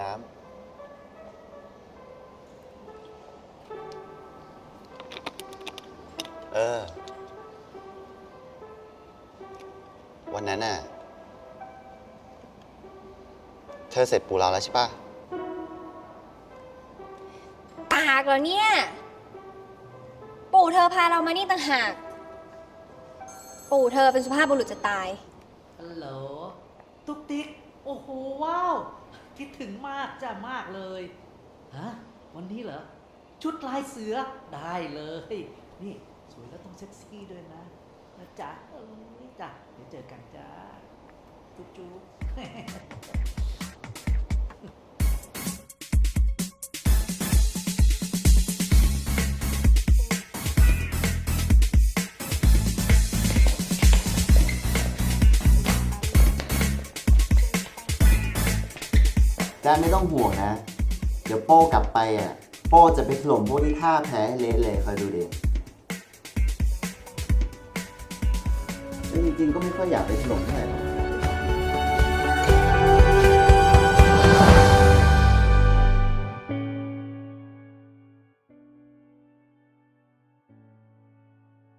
น้ำเออ วันนั้นน่ะ เธอเสร็จปูเราแล้วใช่ปะปากเหรอเนี่ย ปู่เธอพาเรามานี่ต่างหาก ปู่เธอเป็นสุภาพบุรุษจะตาย ฮัลโหล ตุ๊กติ๊ก โอ้โหว้าว คิดถึงมากจ้ามากเลยฮะวันนี้เหรอ ชุดลายเสือได้เลย นี่สวยแล้วต้องเซ็กซี่ด้วยนะนะจ๊ะเออจ้ะเดี๋ยวเจอกันจ้าจุ๊บจุ๊บ จ้ไม่ต้องห่วงนะ เดี๋ยวโป้กลับไปอะ โป้จะไปถล่มพวกที่ท่าแพ้เละเลยคอยดูดิแต่จริงๆก็ไม่ค่อยอยากไปถล่มเท่าไหร่